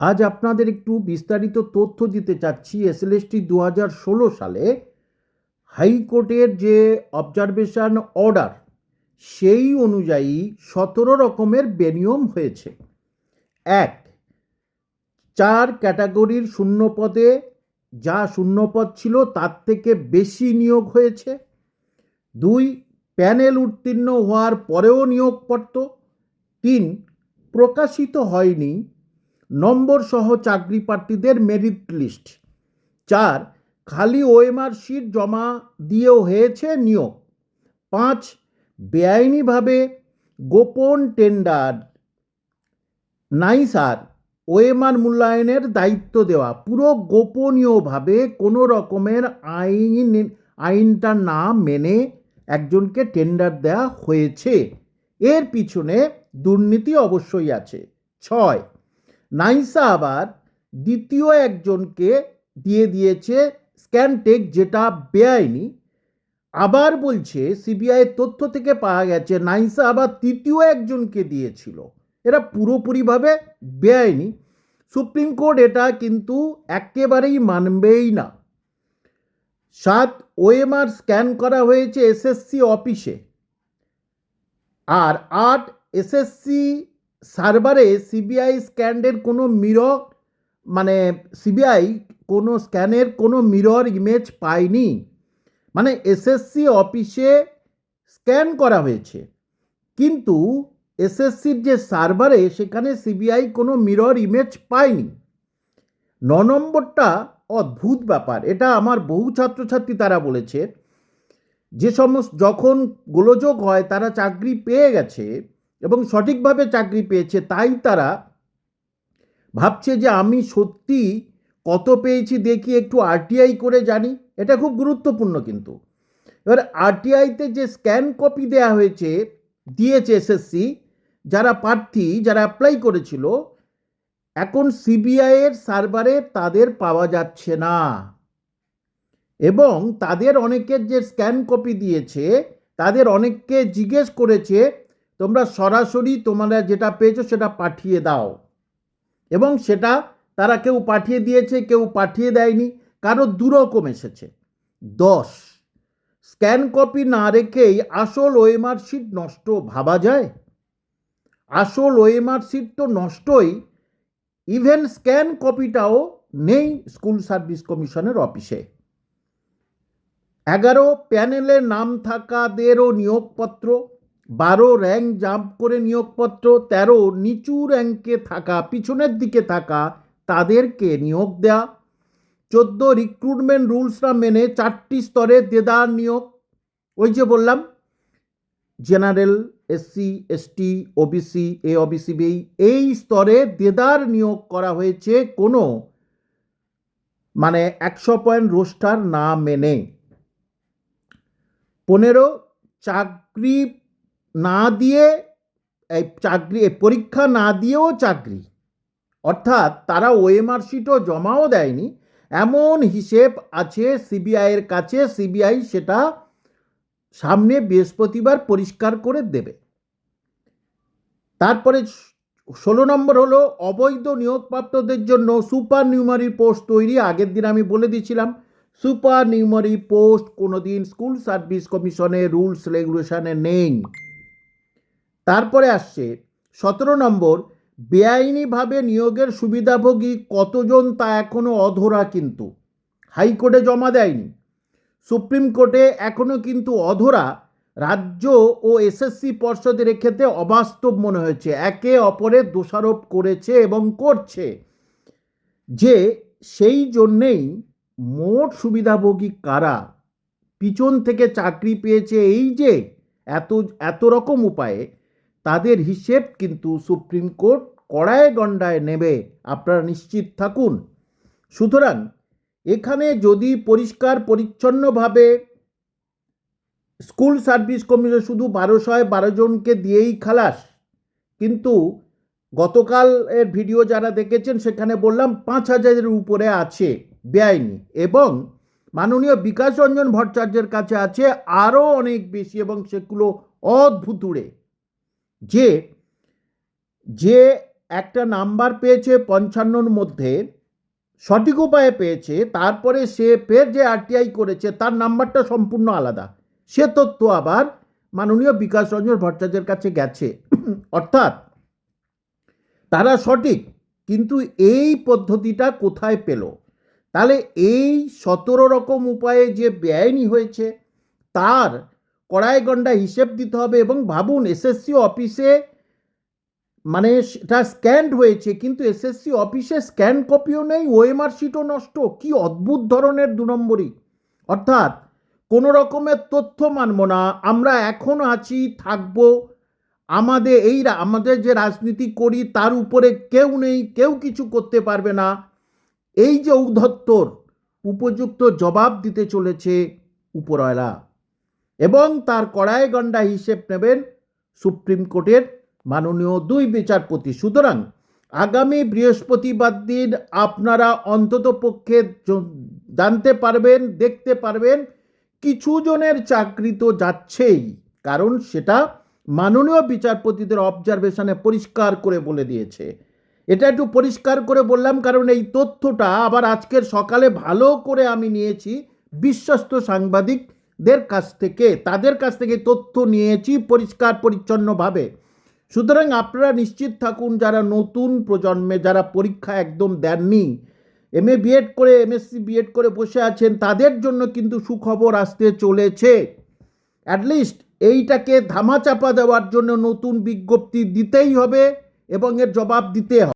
আজ আপনাদের একটু বিস্তারিত তথ্য দিতে চাচ্ছি এসএলএসটি দু হাজার ষোলো সালে হাইকোর্টের যে অবজারভেশন অর্ডার সেই অনুযায়ী সতেরো রকমের বেনিয়ম হয়েছে। এক, চার ক্যাটাগরির শূন্য পদে যা শূন্যপদ ছিল তার থেকে বেশি নিয়োগ হয়েছে। দুই, প্যানেল উত্তীর্ণ হওয়ার পরেও নিয়োগপত্র। তিন, প্রকাশিত হয়নি নম্বর সহ চাকরি প্রার্থীদের মেরিট লিস্ট চার খালি ওএমআর শিট জমা দিয়েও হয়েছে নিয়োগ। পাঁচ, বেআইনিভাবে গোপন টেন্ডার নাই স্যার ওএমআর মূল্যায়নের দায়িত্ব দেওয়া। পুরো গোপনীয়ভাবে কোনো রকমের আইন আইনটা না মেনে একজনকে টেন্ডার দেওয়া হয়েছে। এর পিছনে দুর্নীতি অবশ্যই আছে। ছয় নাইসা আবার দ্বিতীয় একজনকে দিয়ে দিয়েছে স্ক্যানটেক যেটা বেআইনি। আবার বলছে, সিবিআই তথ্য থেকে পাওয়া গেছে, নাইসা আবার তৃতীয় একজনকে দিয়েছিল। এরা পুরোপুরিভাবে বেআইনি। সুপ্রিম কোর্ট এটা কিন্তু একেবারেই মানবেই না। সাত ওএমআর স্ক্যান করা হয়েছে এসএসসি অফিসে। আর আট এসএসসি সার্ভারে সিবিআই স্ক্যানের কোনো মিরর মানে সিবিআই কোনো স্ক্যানের কোনো মিরর ইমেজ পায়নি। মানে এসএসসি অফিসে স্ক্যান করা হয়েছে। কিন্তু এসএসসির যে সার্ভারে সেখানে সিবিআই কোনো মিরর ইমেজ পায়নি। ন নম্বরটা অদ্ভুত ব্যাপার। এটা আমার বহু ছাত্রছাত্রী তারা বলেছে। যে সমস্ত, যখন গোলযোগ হয় তারা চাকরি পেয়ে গেছে এবং সঠিকভাবে চাকরি পেয়েছে, তাই তারা ভাবছে যে আমি সত্যি কত পেয়েছি দেখি একটু আরটিআই করে জানি। এটা খুব গুরুত্বপূর্ণ কিন্তু। এবার আরটিআইতে যে স্ক্যান কপি দেওয়া হয়েছে, দিয়েছে এসএসসি যারা প্রার্থী, যারা অ্যাপ্লাই করেছিল, এখন সিবিআইয়ের সার্ভারে তাদের পাওয়া যাচ্ছে না। এবং তাদের অনেকের যে স্ক্যান কপি দিয়েছে, তাদের অনেককে জিজ্ঞেস করেছে তোমরা সরাসরি তোমরা যেটা পেয়েছ সেটা পাঠিয়ে দাও। এবং সেটা তারা কেউ পাঠিয়ে দিয়েছে, কেউ পাঠিয়ে দেয়নি, কারও দুরকম এসেছে। দশ স্ক্যান কপি না রেখেই আসল ওএমআর শিট নষ্ট ভাবা যায়? আসল ওএমআর শিট তো নষ্টই ইভেন স্ক্যান কপিটাও নেই স্কুল সার্ভিস কমিশনের অফিসে। এগারো, প্যানেলে নাম থাকাদেরও নিয়োগপত্র বারো র্যাঙ্ক জাম্প করে নিয়োগপত্র, তেরো নিচু র্যাঙ্কে থাকা, পিছনের দিকে থাকা তাদেরকে নিয়োগ দেয়া, চোদ্দ রিক্রুটমেন্ট রুলসরা মেনে চারটি স্তরে দেদার নিয়োগ, ওই যে বললাম general SC ST OBC A OBC B এই স্তরে দেদার নিয়োগ করা হয়েছে কোনো মানে একশো পয়েন্ট রোস্টার না মেনে। পনেরো, চাকরি না দিয়ে এই চাকরি পরীক্ষা না দিয়েও চাকরি। অর্থাৎ তারা ওএমআর শিটও জমাও দেয়নি। এমন হিসেব আছে সিবিআইয়ের কাছে। সিবিআই সেটা সামনে বৃহস্পতিবার পরিষ্কার করে দেবে। তারপরে ষোলো নম্বর হলো, অবৈধ নিয়োগপ্রাপ্তদের জন্য সুপার নিউমারি পোস্ট তৈরি। আগের দিন আমি বলে দিয়েছিলাম, সুপার নিউমারি পোস্ট কোনো দিন স্কুল সার্ভিস কমিশনের রুলস রেগুলেশনে নেই। তারপরে আসছে, সতেরো নম্বর, বেআইনিভাবে নিয়োগের সুবিধাভোগী কতজন তা এখনও অধরা কিন্তু? হাইকোর্টে জমা দেয়নি। সুপ্রিম কোর্টে এখনও কিন্তু অধরা, রাজ্য ও এসএসসি পর্ষদের ক্ষেত্রে অবাস্তব মনে হয়েছে। একে অপরের দোষারোপ করেছে এবং করছে। যে সেই জন্যেই মোট সুবিধাভোগী কারা? পিছন থেকে চাকরি পেয়েছে এই যে এত এত রকম উপায়ে তাদের হিসেব কিন্তু সুপ্রিম কোর্ট কড়ায় গণ্ডায় নেবে, আপনারা নিশ্চিত থাকুন। সুতরাং এখানে যদি পরিষ্কার পরিচ্ছন্নভাবে স্কুল সার্ভিস কমিশন শুধু বারোশয় বারো জনকে দিয়েই খালাস, কিন্তু গতকাল এর ভিডিও যারা দেখেছেন সেখানে বললাম পাঁচ হাজারের উপরে আছে, বেআইনি। এবং মাননীয় বিকাশ রঞ্জন ভট্টাচার্যের কাছে আছে আরও অনেক বেশি এবং সেগুলো অদ্ভুতুড়ে যে যে একটা নাম্বার পেয়েছে পঞ্চান্নর মধ্যে, সঠিক উপায়ে পেয়েছে, তারপরে সে ফের যে আরটিআই করেছে, তার নাম্বারটা সম্পূর্ণ আলাদা। সে তথ্য আবার মাননীয় বিকাশ রঞ্জন ভট্টাচার্যের কাছে গেছে। অর্থাৎ তারা সঠিক, কিন্তু এই পদ্ধতিটা কোথায় পেল? তাহলে এই সতেরো রকম উপায়ে যে বেআইনি হয়েছে, তার কড়াই গন্ডা হিসেব দিতে হবে এবং ভাবুন এসএসসি অফিসে মানে সেটা স্ক্যান্ড হয়েছে, কিন্তু এসএসসি অফিসে স্ক্যান কপিও নেই ওএমআর শিটও নষ্ট। কি অদ্ভুত ধরনের দু নম্বরই। অর্থাৎ কোনো রকমের তথ্য মানব না, আমরা এখন আছি, থাকব। আমাদের এই আমাদের যে রাজনীতি করি, তার উপরে কেউ নেই, কেউ কিছু করতে পারবে না। এই যে ঔদ্ধত্যর উপযুক্ত জবাব দিতে চলেছে উপরওয়ালা। এবং তার কড়াই গন্ডা হিসেব নেবেন সুপ্রিম কোর্টের মাননীয় দুই বিচারপতি। সুতরাং আগামী বৃহস্পতিবার দিন আপনারা অন্তত পক্ষে জানতে পারবেন, দেখতে পারবেন কিছু জনের চাকরি তো যাচ্ছেই। কারণ সেটা মাননীয় বিচারপতিদের অবজারভেশনে পরিষ্কার করে বলে দিয়েছে। এটা একটু পরিষ্কার করে বললাম, কারণ এই তথ্যটা আবার আজকের সকালে ভালো করে আমি নিয়েছি। বিশ্বস্ত সাংবাদিকদের কাছ থেকে, তাদের কাছ থেকে তথ্য নিয়েছি পরিষ্কার, পরিচ্ছন্নভাবে। সুতরাং আপনারা নিশ্চিত থাকুন, যারা নতুন প্রজন্মে, যারা পরীক্ষা একদম দেননি এম এ বিএড করে, এমএসসি বিএড করে বসে আছেন, তাদের জন্য কিন্তু সুখবর আসতে চলেছে। অ্যাটলিস্ট এইটাকে ধামাচাপা দেওয়ার জন্য নতুন বিজ্ঞপ্তি দিতেই হবে এবং এর জবাব দিতে হবে।